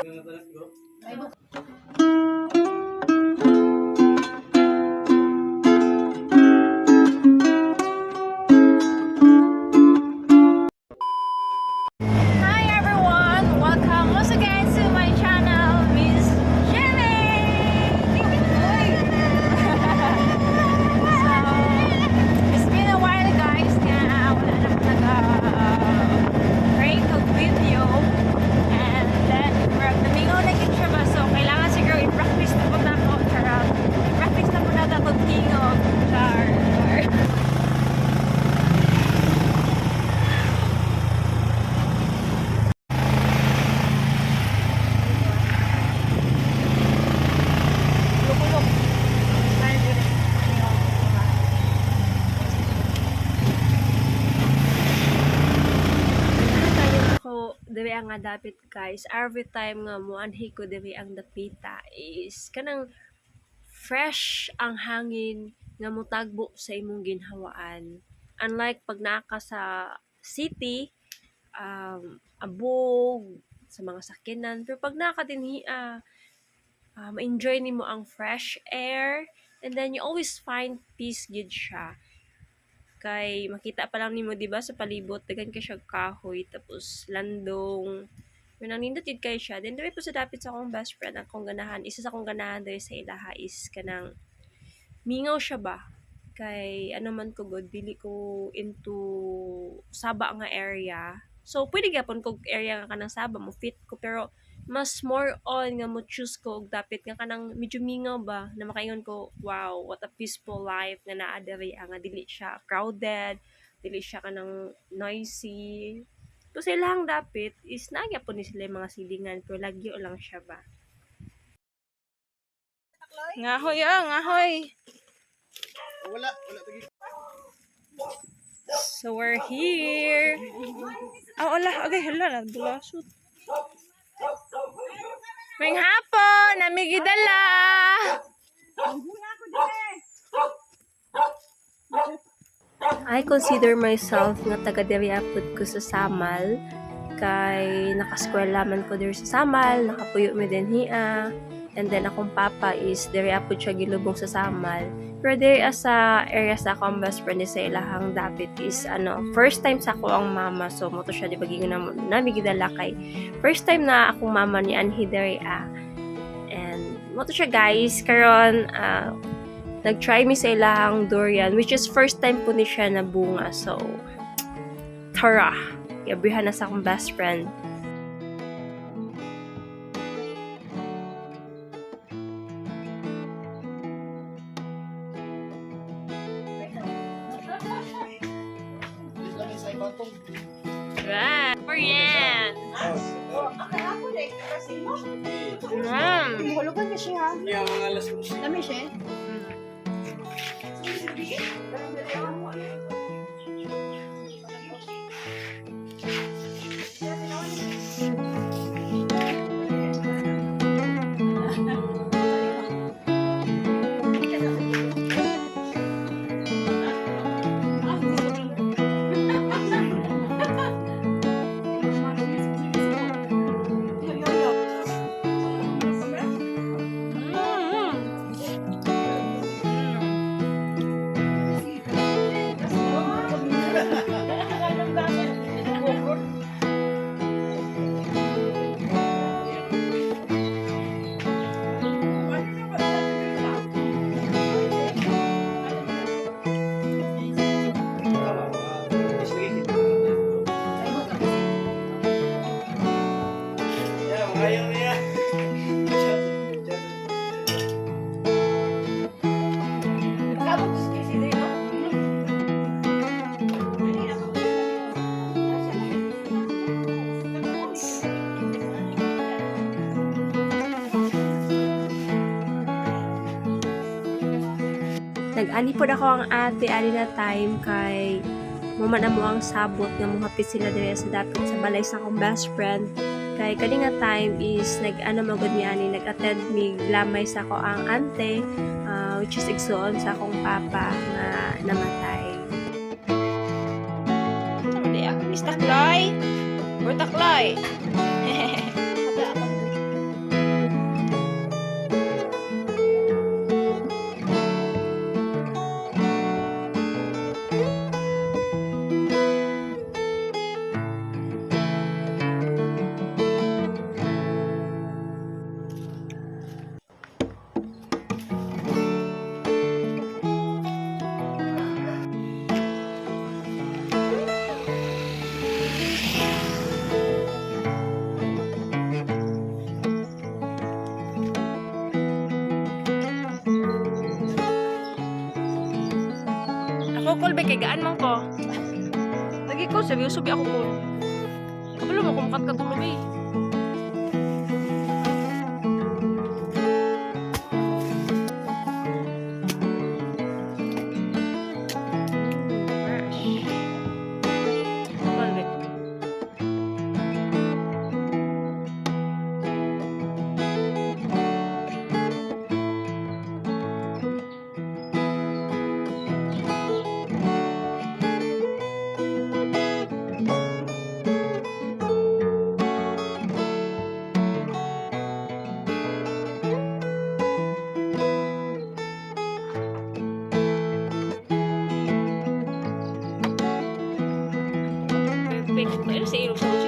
Hi nga dapit guys every time nga mo anhi ko diri ang dapita is kanang fresh ang hangin nga mutagbo sa imong ginhawaan. Unlike pag naa ka sa city um, abog sa mga sakyanan pero pag naa ka dinhi ah, ah, ma-enjoy nimo ang fresh air and then you always find peace gid siya kay makita pa lang nimo di ba sa palibot daghan ka siya kahoy tapos landong yun ang nindot kay siya. Then diri po sa dapit sa akong best friend akong ganahan isa sa akong ganahan diri sa ilaha is kanang mingaw siya ba? Kay ano man ko god dili ko into saba nga area. So pwede gyapon kog area nga kanang saba mo fit ko pero mas more on nga mo choose ko og dapit nga kanang medyo mingaw ba na makaingon ko wow what a peaceful life nga naa diri ah, nga dili siya crowded dili siya kanang noisy to sa ilang dapit is nagya po ni sila yung mga silingan pero lagyo lang siya ba Ngahoy ah, ngahoy. Wala, wala tagi. So we're here. Ah, wala. Okay, hala, nagbulasot. May hapon, namigidala. I consider myself nga taga diri apud ko sa Samal kay nakaskwela man ko diri sa Samal, nakapuyo mi din hiya. And then akong papa is diri apud siya gilubong sa Samal. Pero diri sa area sa akong best friend sa ilahang dapit is ano, first time sa ako ang mama. So mo to siya di baging na nami gidala kay first time na akong mama ni Anhi diri ah. And mo to siya guys karon ah, nag-try mi sa ilahang durian which is first time po ni siya na bunga so tara gabrihan na sa akong best friend lang sa ibang tong. Right. Korean. Mm. Hulugan na siya. Niya mga alas ko siya. Dami siya. Yeah, ayaw niya. nag-ani po ako ang ate ani na time kay muman mo ang sabot nga mohapit sila diri sa dapit sa balay sa akong best friend kay kani nga time is nag-ano magud mi ani nag-attend mi lamay sa ako ang ante ah, which is igsuon sa akong papa nga namatay Di ako. Taklay? Or taklay? Kay gaan man ko. Lagi ko, ko, subi ako ko. Kabalo mo, kumukat ka tulog eh. 人谁一路成。